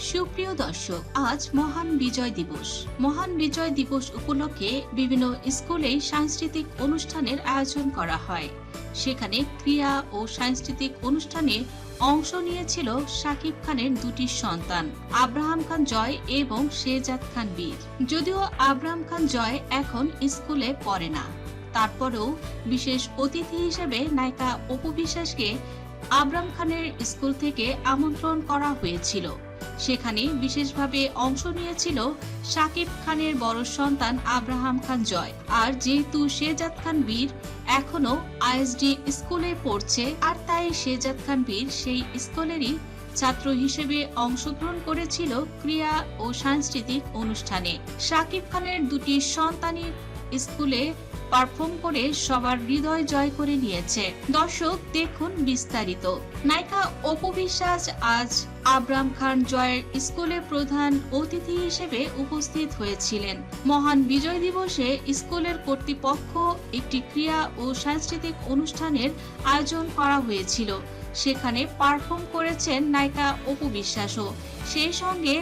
সুপ্রিয় দর্শক, আজ মহান বিজয় দিবস। মহান বিজয় দিবস উপলক্ষে বিভিন্ন স্কুলে সাংস্কৃতিক অনুষ্ঠানের আয়োজন করা হয়। সেখানে ক্রিয়া ও সাংস্কৃতিক অনুষ্ঠানে অংশ নিয়েছিল শাকিব খানের দুটি সন্তান, আব্রাহাম খান জয় এবং শেজাদ খান বীর। যদিও আব্রাহাম খান জয় এখন স্কুলে পড়ে না। তারপরেও বিশেষ অতিথি হিসেবে নায়িকা অপু বিশ্বাসকে আবরাম খানের স্কুল থেকে আমন্ত্রণ করা হয়েছিল। সেখানে বিশেষভাবে অংশ নিয়েছিল শাকিব খানের বড় সন্তান আব্রাহাম খান জয়। আর যেহেতু শেজাদ খান বীর এখনও আইএসডি স্কুলে পড়ছে। আর তাই শেজাদ খান বীর সেই স্কুলেরই ছাত্র হিসেবে অংশগ্রহণ করেছিল ক্রিয়া ও সাংস্কৃতিক অনুষ্ঠানে। শাকিব খানের দুটি সন্তানের স্কুলে পারফর্ম করে সবার হৃদয় জয় করে নিয়েছে। দর্শক, দেখুন বিস্তারিত। নায়িকা অপু বিশ্বাস আজ আবরাম খান জয়ের স্কুলে প্রধান অতিথি হিসেবে উপস্থিত হয়েছিলেন। মহান বিজয় দিবসে স্কুলের কর্তৃপক্ষ একটি ক্রিয়া ও সাংস্কৃতিক অনুষ্ঠানের আয়োজন করা হয়েছিল। সেখানে পারফর্ম করেছেন নায়িকা অপু বিশ্বাসও। সেই সঙ্গে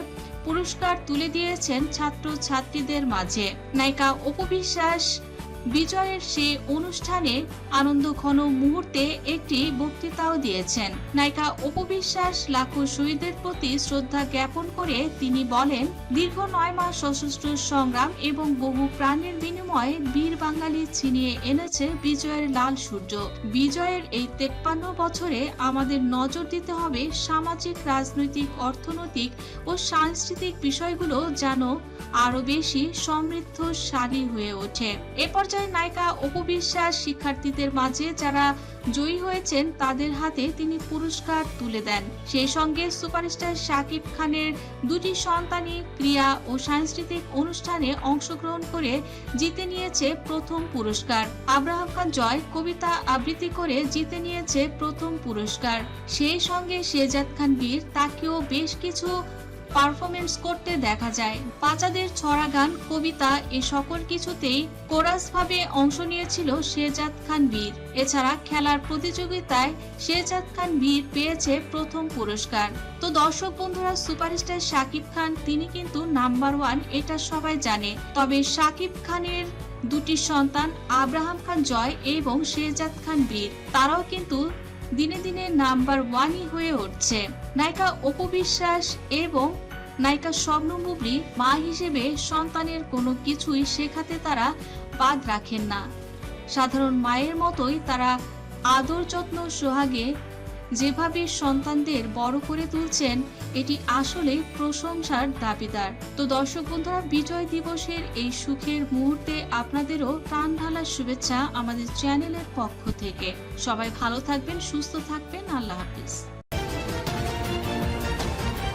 পুরস্কার তুলে দিয়েছেন ছাত্র ছাত্রীদের মাঝে। নায়িকা অপু বিশ্বাস বিজয়ের সে অনুষ্ঠানে আনন্দ ঘন মুহূর্তে একটি বক্তৃতাও দিয়েছেন। নায়িকা অপবিশ্বাস লাখো শহীদের প্রতি শ্রদ্ধা জ্ঞাপন করে তিনি বলেন, দীর্ঘ নয় মাস সশস্ত্র সংগ্রাম এবং বহু প্রাণের বিনিময়ে বীর বাঙালি ছিনিয়ে এনেছে বিজয়ের লাল সূর্য। বিজয়ের এই তেপ্পান্ন বছরে আমাদের নজর দিতে হবে সামাজিক, রাজনৈতিক, অর্থনৈতিক ও সাংস্কৃতিক বিষয়গুলো যেন আরও বেশি সমৃদ্ধশালী হয়ে ওঠে। এ পর্যায়ে নায়িকা অপবিশ্বাস শিক্ষার্থীদের মাঝে যারা জয়ী হয়েছেন, তাদের হাতে তিনি পুরস্কার তুলে দেন। সেই সঙ্গে সুপারস্টার শাকিব খানের দুটি সন্তানই ক্রিয়া ও সাংস্কৃতিক অনুষ্ঠানে অংশগ্রহণ করে জিতে নিয়েছে প্রথম পুরস্কার। আব্রাহাম খান জয় কবিতা আবৃত্তি করে জিতে নিয়েছে প্রথম পুরস্কার। সেই সঙ্গে শেজাদ খান বীর, তাকেও বেশ কিছু পারফরমেন্স করতে দেখা যায়। বাচ্চাদের ছড়া গান, কবিতা এ সকল কিছুতেই কোরাস ভাবে অংশ নিয়েছিল শেজাদ খান বীর। এছাড়া খেলার প্রতিযোগিতায় শেজাদ খান বীর পেয়েছে প্রথম পুরস্কার। তো দর্শক বন্ধুরা, সুপারস্টার শাকিব খান, তিনি কিন্তু নাম্বার ওয়ান, এটা সবাই জানে। তবে শাকিব খানের দুটি সন্তান, আব্রাহাম খান জয় এবং শেজাদ খান বীর। তারাও কিন্তু দিনে দিনে নাম্বার ওয়ানই হয়ে উঠছে। নায়িকা অপু বিশ্বাস এবং নায়িকা স্বপ্ন মা হিসেবে সন্তানের কোনো কিছুই শেখাতে তারা বাদ রাখেন না। সাধারণ মায়ের মতোই তারা আদর যত্ন সোহাগে যেভাবে সন্তানদের বড় করে তুলছেন, এটি আসলে প্রশংসার দাবিদার। তো দর্শক বন্ধুরা, বিজয় দিবসের এই সুখের মুহূর্তে আপনাদেরও প্রাণ ঢালার শুভেচ্ছা আমাদের চ্যানেলের পক্ষ থেকে। সবাই ভালো থাকবেন, সুস্থ থাকবেন, আল্লাহ হাফিজ।